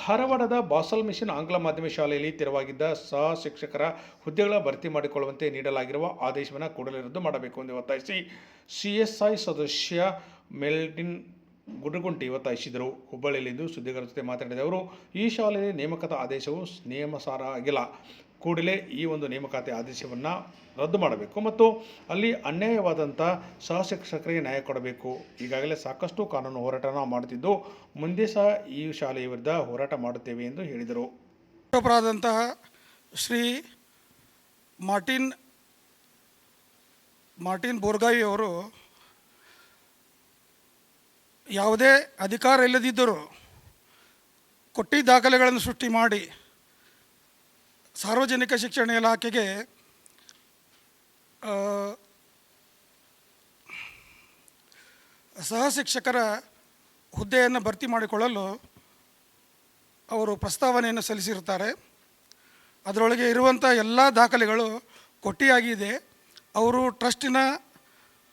ಧಾರವಾಡದ Basel mission ಆಂಗ್ಲ ಮಾಧ್ಯಮ ಶಾಲೆಯಲ್ಲಿ ತೆರವಾಗಿದ್ದ ಸಹ ಶಿಕ್ಷಕರ ಹುದ್ದೆಗಳ ಭರ್ತಿ ಮಾಡಿಕೊಳ್ಳುವಂತೆ ನೀಡಲಾಗಿರುವ ಆದೇಶವನ್ನು ಕೂಡಲೇ ರದ್ದು ಮಾಡಬೇಕು ಎಂದು ಒತ್ತಾಯಿಸಿ ಸಿಎಸ್ಐ ಸದಸ್ಯ ಮೆಲ್ಟಿನ್ ಗುಡಗುಂಟಿ ಒತ್ತಾಯಿಸಿದರು. ಹುಬ್ಬಳ್ಳಿಯಲ್ಲಿಂದು ಸುದ್ದಿಗಾರರ ಜೊತೆ ಮಾತನಾಡಿದ ಅವರು, ಈ ಶಾಲೆಯಲ್ಲಿ ನೇಮಕದ ಆದೇಶವು ನಿಯಮಸಾರ ಆಗಿಲ್ಲ. ಕೂಡಲೇ ಈ ಒಂದು ನೇಮಕಾತಿ ಆದೇಶವನ್ನು ರದ್ದು ಮಾಡಬೇಕು ಮತ್ತು ಅಲ್ಲಿ ಅನ್ಯಾಯವಾದಂಥ ಸಹ ಶಿಕ್ಷಕರಿಗೆ ನ್ಯಾಯ ಕೊಡಬೇಕು. ಈಗಾಗಲೇ ಸಾಕಷ್ಟು ಕಾನೂನು ಹೋರಾಟನ ಮಾಡುತ್ತಿದ್ದು ಮುಂದೆ ಸಹ ಈ ಶಾಲೆಯ ವಿರುದ್ಧ ಹೋರಾಟ ಮಾಡುತ್ತೇವೆ ಎಂದು ಹೇಳಿದರು. ಆದಂತಹ ಶ್ರೀ ಮಾರ್ಟಿನ್ ಮಾರ್ಟಿನ್ ಬೋರ್ಗಾಯಿ ಅವರು ಯಾವುದೇ ಅಧಿಕಾರ ಇಲ್ಲದಿದ್ದರೂ ಕೊಟ್ಟಿ ದಾಖಲೆಗಳನ್ನು ಸೃಷ್ಟಿ ಮಾಡಿ ಸಾರ್ವಜನಿಕ ಶಿಕ್ಷಣ ಇಲಾಖೆಗೆ ಸಹ ಶಿಕ್ಷಕರ ಹುದ್ದೆಯನ್ನು ಭರ್ತಿ ಮಾಡಿಕೊಳ್ಳಲು ಅವರು ಪ್ರಸ್ತಾವನೆಯನ್ನು ಸಲ್ಲಿಸಿರುತ್ತಾರೆ. ಅದರೊಳಗೆ ಇರುವಂಥ ಎಲ್ಲ ದಾಖಲೆಗಳು ಕೊಟ್ಟಿಯಾಗಿದೆ ಅವರು ಟ್ರಸ್ಟಿನ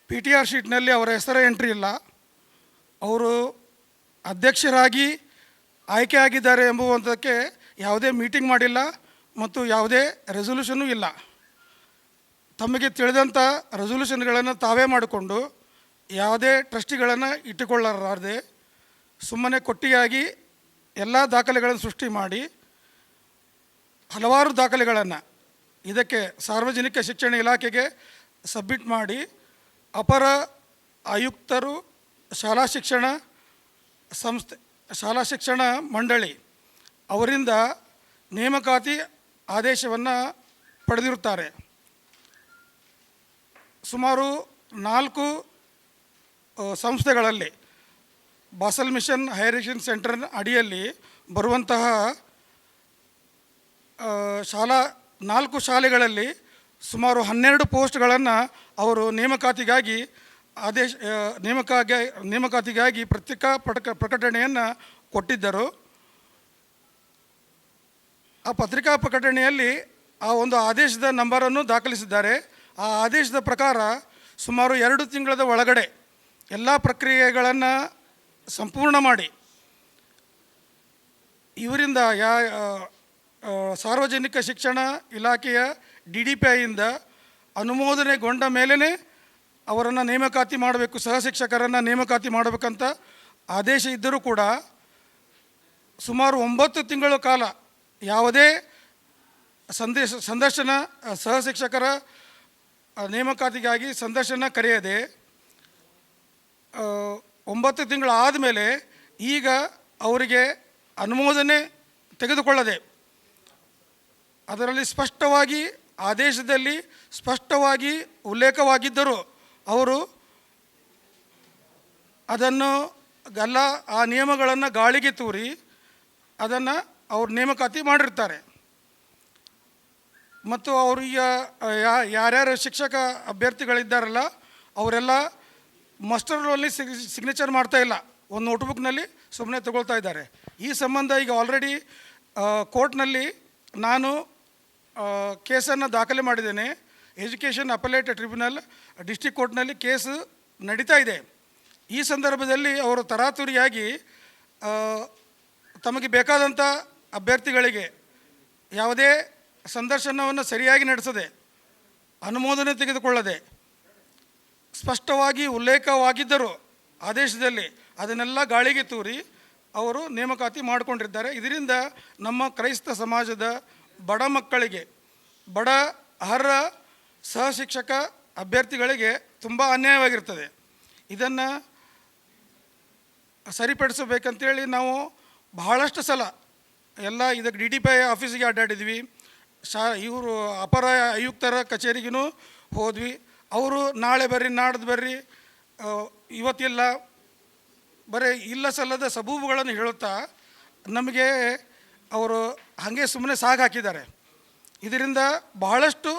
ಪಿ ಟಿ ಆರ್ ಶೀಟ್ನಲ್ಲಿ ಅವರ ಹೆಸರೇ ಎಂಟ್ರಿ ಇಲ್ಲ. ಅವರು ಅಧ್ಯಕ್ಷರಾಗಿ ಆಯ್ಕೆ ಆಗಿದ್ದಾರೆ ಎಂಬುವಂಥಕ್ಕೆ ಯಾವುದೇ ಮೀಟಿಂಗ್ ಮಾಡಿಲ್ಲ. ಮತ್ತು ಯಾವುದೇ ರೆಸೊಲ್ಯೂಷನ್ನೂ ಇಲ್ಲ. ತಮಗೆ ತಿಳಿದಂಥ ರೆಸೊಲ್ಯೂಷನ್ಗಳನ್ನು ತಾವೇ ಮಾಡಿಕೊಂಡು ಯಾವುದೇ ಟ್ರಸ್ಟಿಗಳನ್ನು ಇಟ್ಟುಕೊಳ್ಳಲಾರದೆ ಸುಮ್ಮನೆ ಕೊಟ್ಟಿಯಾಗಿ ಎಲ್ಲ ದಾಖಲೆಗಳನ್ನು ಸೃಷ್ಟಿ ಮಾಡಿ ಹಲವಾರು ದಾಖಲೆಗಳನ್ನು ಇದಕ್ಕೆ ಸಾರ್ವಜನಿಕ ಶಿಕ್ಷಣ ಇಲಾಖೆಗೆ ಸಬ್ಮಿಟ್ ಮಾಡಿ ಅಪರ ಆಯುಕ್ತರು, ಶಾಲಾ ಶಿಕ್ಷಣ ಸಂಸ್ಥೆ, ಶಾಲಾ ಶಿಕ್ಷಣ ಮಂಡಳಿ ಅವರಿಂದ ನೇಮಕಾತಿ ಆದೇಶವನ್ನು ಪಡೆದಿರುತ್ತಾರೆ. ಸುಮಾರು ನಾಲ್ಕು ಸಂಸ್ಥೆಗಳಲ್ಲಿ Basel mission higher education centre ಅಡಿಯಲ್ಲಿ ಬರುವಂತಹ ಶಾಲಾ, ನಾಲ್ಕು ಶಾಲೆಗಳಲ್ಲಿ ಸುಮಾರು ಹನ್ನೆರಡು ಪೋಸ್ಟ್ಗಳನ್ನು ಅವರು ನೇಮಕಾತಿಗಾಗಿ ಆದೇಶ ನೇಮಕಾಗಿ, ನೇಮಕಾತಿಗಾಗಿ ಪ್ರತ್ಯೇಕ ಪ್ರಕ ಪ್ರಕಟಣೆಯನ್ನು ಕೊಟ್ಟಿದ್ದರು. ಆ ಪತ್ರಿಕಾ ಪ್ರಕಟಣೆಯಲ್ಲಿ ಆ ಒಂದು ಆದೇಶದ ನಂಬರನ್ನು ದಾಖಲಿಸಿದ್ದಾರೆ. ಆ ಆದೇಶದ ಪ್ರಕಾರ ಸುಮಾರು ಎರಡು ತಿಂಗಳದ ಒಳಗಡೆ ಎಲ್ಲ ಪ್ರಕ್ರಿಯೆಗಳನ್ನು ಸಂಪೂರ್ಣ ಮಾಡಿ. ಇವರಿಂದ ಯಾ ಸಾರ್ವಜನಿಕ ಶಿಕ್ಷಣ ಇಲಾಖೆಯ ಡಿ ಡಿ ಪಿ ಐಯಿಂದ ಅನುಮೋದನೆಗೊಂಡ ಮೇಲೇ ಅವರನ್ನು ನೇಮಕಾತಿ ಮಾಡಬೇಕು, ಸಹ ಶಿಕ್ಷಕರನ್ನು ನೇಮಕಾತಿ ಮಾಡಬೇಕಂತ ಆದೇಶ ಇದ್ದರೂ ಕೂಡ ಸುಮಾರು ಒಂಬತ್ತು ತಿಂಗಳ ಕಾಲ ಯಾವುದೇ ಸಂದೇಶ, ಸಂದರ್ಶನ ಸಹ ಶಿಕ್ಷಕರ ನೇಮಕಾತಿಗಾಗಿ ಸಂದರ್ಶನ ಕರೆಯದೆ ಒಂಬತ್ತು ತಿಂಗಳು ಆದಮೇಲೆ ಈಗ ಅವರಿಗೆ ಅನುಮೋದನೆ ತೆಗೆದುಕೊಳ್ಳದೆ, ಅದರಲ್ಲಿ ಸ್ಪಷ್ಟವಾಗಿ ಆದೇಶದಲ್ಲಿ ಸ್ಪಷ್ಟವಾಗಿ ಉಲ್ಲೇಖವಾಗಿದ್ದರೂ ಅವರು ಅದನ್ನು ಎಲ್ಲ ಆ ನಿಯಮಗಳನ್ನು ಗಾಳಿಗೆ ತೂರಿ ಅದನ್ನು ಅವ್ರು ನೇಮಕಾತಿ ಮಾಡಿರ್ತಾರೆ. ಮತ್ತು ಅವರು ಈಗ, ಯಾ- ಯಾರ್ಯಾರು ಶಿಕ್ಷಕ ಅಭ್ಯರ್ಥಿಗಳಿದ್ದಾರಲ್ಲ, ಅವರೆಲ್ಲ ಮಾಸ್ಟರ್ ಸಿಗ್, ಸಿಗ್ನೇಚರ್ ಮಾಡ್ತಾ ಇಲ್ಲ. ಒಂದು ನೋಟ್ಬುಕ್ನಲ್ಲಿ ಸುಮ್ಮನೆ ತಗೊಳ್ತಾ ಇದ್ದಾರೆ. ಈ ಸಂಬಂಧ ಈಗ ಆಲ್ರೆಡಿ ಕೋರ್ಟ್ನಲ್ಲಿ ನಾನು ಕೇಸನ್ನು ದಾಖಲೆ ಮಾಡಿದ್ದೇನೆ. ಎಜುಕೇಷನ್ ಅಪಲೇಟ್ ಟ್ರಿಬ್ಯುನಲ್ ಡಿಸ್ಟಿಕ್ ಕೋರ್ಟ್ನಲ್ಲಿ ಕೇಸ್ ನಡೀತಾ ಇದೆ. ಈ ಸಂದರ್ಭದಲ್ಲಿ ಅವರು ತರಾತುರಿಯಾಗಿ ತಮಗೆ ಬೇಕಾದಂಥ ಅಭ್ಯರ್ಥಿಗಳಿಗೆ ಯಾವುದೇ ಸಂದರ್ಶನವನ್ನು ಸರಿಯಾಗಿ ನಡೆಸದೆ, ಅನುಮೋದನೆ ತೆಗೆದುಕೊಳ್ಳದೆ, ಸ್ಪಷ್ಟವಾಗಿ ಉಲ್ಲೇಖವಾಗಿದ್ದರೂ ಆದೇಶದಲ್ಲಿ ಅದನ್ನೆಲ್ಲ ಗಾಳಿಗೆ ತೂರಿ ಅವರು ನೇಮಕಾತಿ ಮಾಡಿಕೊಂಡಿದ್ದಾರೆ. ಇದರಿಂದ ನಮ್ಮ ಕ್ರೈಸ್ತ ಸಮಾಜದ ಬಡ ಮಕ್ಕಳಿಗೆ, ಬಡ ಅರ್ಹ ಸಹಶಿಕ್ಷಕ ಅಭ್ಯರ್ಥಿಗಳಿಗೆ ತುಂಬ ಅನ್ಯಾಯವಾಗಿರ್ತದೆ ಇದನ್ನು ಸರಿಪಡಿಸಬೇಕಂತೇಳಿ ನಾವು ಬಹಳಷ್ಟು ಸಲ ಎಲ್ಲ ಇದಕ್ಕೆ ಡಿ ಡಿ ಪಿ ಆಫೀಸಿಗೆ ಅಡ್ಡಾಡಿದ್ವಿ. ಶಾ, ಇವರು ಅಪರ ಆಯುಕ್ತರ ಕಚೇರಿಗೂ ಹೋದ್ವಿ. ಅವರು ನಾಳೆ ಬರ್ರಿ, ನಾಡ್ದು ಬರ್ರಿ ಇವತ್ತಿಲ್ಲ. ಬರೀ ಇಲ್ಲ ಸಲ್ಲದ ಸಬೂಬುಗಳನ್ನು ಹೇಳುತ್ತಾ ನಮಗೆ ಅವರು ಹಾಗೆ ಸುಮ್ಮನೆ ಸಾಗಿ ಹಾಕಿದ್ದಾರೆ. ಇದರಿಂದ ಬಹಳಷ್ಟು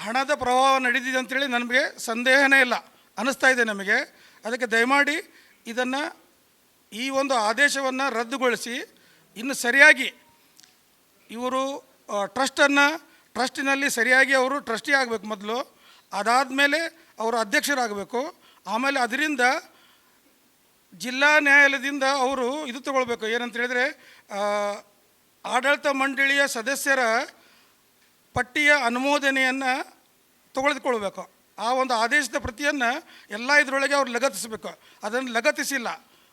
ಹಣದ ಪ್ರವಾಹ ನಡೆದಿದೆ ಅಂತೇಳಿ ನಮಗೆ ಸಂದೇಹನೇ ಇಲ್ಲ. ಅನ್ನಿಸ್ತಾ ಇದೆ ನಮಗೆ. ಅದಕ್ಕೆ ದಯಮಾಡಿ ಇದನ್ನು ಈ ಒಂದು ಆದೇಶವನ್ನು ರದ್ದುಗೊಳಿಸಿ ಇನ್ನು ಸರಿಯಾಗಿ ಇವರು ಟ್ರಸ್ಟನ್ನು ಟ್ರಸ್ಟಿನಲ್ಲಿ ಸರಿಯಾಗಿ ಅವರು ಟ್ರಸ್ಟಿ ಆಗಬೇಕು ಮೊದಲು. ಅದಾದ ಮೇಲೆ ಅವರು ಅಧ್ಯಕ್ಷರಾಗಬೇಕು. ಆಮೇಲೆ ಅದರಿಂದ ಜಿಲ್ಲಾ ನ್ಯಾಯಾಲಯದಿಂದ ಅವರು ಇದು ತಗೊಳ್ಬೇಕು. ಏನಂತ ಹೇಳಿದರೆ ಆಡಳಿತ ಮಂಡಳಿಯ ಸದಸ್ಯರ ಪಟ್ಟಿಯ ಅನುಮೋದನೆಯನ್ನು ತೊಗೊಳ್ದುಕೊಳ್ಬೇಕು ಆ ಒಂದು ಆದೇಶದ ಪ್ರತಿಯನ್ನು ಎಲ್ಲ ಇದರೊಳಗೆ ಅವ್ರು ಲಗತ್ತಿಸಬೇಕು. ಅದನ್ನು ಲಗತ್ತಿಸಿಲ್ಲ.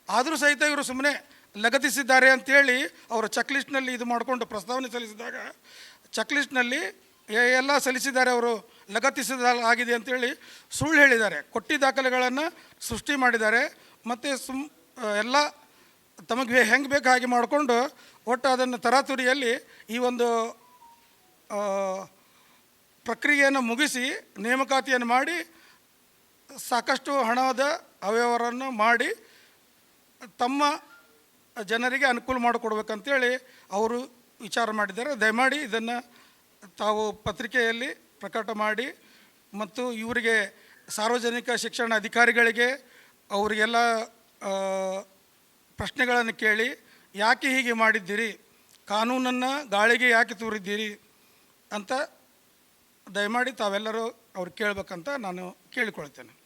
ಆದರೂ ಸಹಿತ ಇವರು ಸುಮ್ಮನೆ ಲಗತ್ತಿಸಿದ್ದಾರೆ ಅಂತೇಳಿ ಅವರು ಚೆಕ್ ಲಿಸ್ಟ್ನಲ್ಲಿ ಇದು ಮಾಡಿಕೊಂಡು ಪ್ರಸ್ತಾವನೆ ಸಲ್ಲಿಸಿದಾಗ ಚೆಕ್ ಲಿಸ್ಟ್ನಲ್ಲಿ ಎ- ಎಲ್ಲ ಸಲ್ಲಿಸಿದ್ದಾರೆ, ಅವರು ಲಗತ್ತಿಸಿದ ಆಗಿದೆ ಅಂತೇಳಿ ಸುಳ್ಳು ಹೇಳಿದ್ದಾರೆ. ಕೊಟ್ಟಿ ದಾಖಲೆಗಳನ್ನು ಸೃಷ್ಟಿ ಮಾಡಿದ್ದಾರೆ. ಮತ್ತು ಸುಮ್ ಎಲ್ಲ ತಮಗೆ ಹೆಂಗೆ ಬೇಕು ಹಾಗೆ ಮಾಡಿಕೊಂಡು ಒಟ್ಟು ಅದನ್ನು ತರಾತುರಿಯಲ್ಲಿ ಈ ಒಂದು ಪ್ರಕ್ರಿಯೆಯನ್ನು ಮುಗಿಸಿ ನೇಮಕಾತಿಯನ್ನು ಮಾಡಿ ಸಾಕಷ್ಟು ಹಣದ ಅವ್ಯವಹಾರವನ್ನು ಮಾಡಿ ತಮ್ಮ ಜನರಿಗೆ ಅನುಕೂಲ ಮಾಡಿಕೊಡ್ಬೇಕಂತೇಳಿ ಅವರು ವಿಚಾರ ಮಾಡಿದ್ದಾರೆ. ದಯಮಾಡಿ ಇದನ್ನು ತಾವು ಪತ್ರಿಕೆಯಲ್ಲಿ ಪ್ರಕಟ ಮಾಡಿ ಮತ್ತು ಇವರಿಗೆ ಸಾರ್ವಜನಿಕ ಶಿಕ್ಷಣ ಅಧಿಕಾರಿಗಳಿಗೆ ಅವರಿಗೆಲ್ಲ ಪ್ರಶ್ನೆಗಳನ್ನು ಕೇಳಿ ಯಾಕೆ ಹೀಗೆ ಮಾಡಿದ್ದೀರಿ? ಕಾನೂನನ್ನು ಗಾಳಿಗೆ ಯಾಕೆ ತೂರಿದ್ದೀರಿ? ಅಂತ ದಯಮಾಡಿ ತಾವೆಲ್ಲರೂ ಅವ್ರು ಕೇಳಬೇಕಂತ ನಾನು ಕೇಳಿಕೊಳ್ತೇನೆ.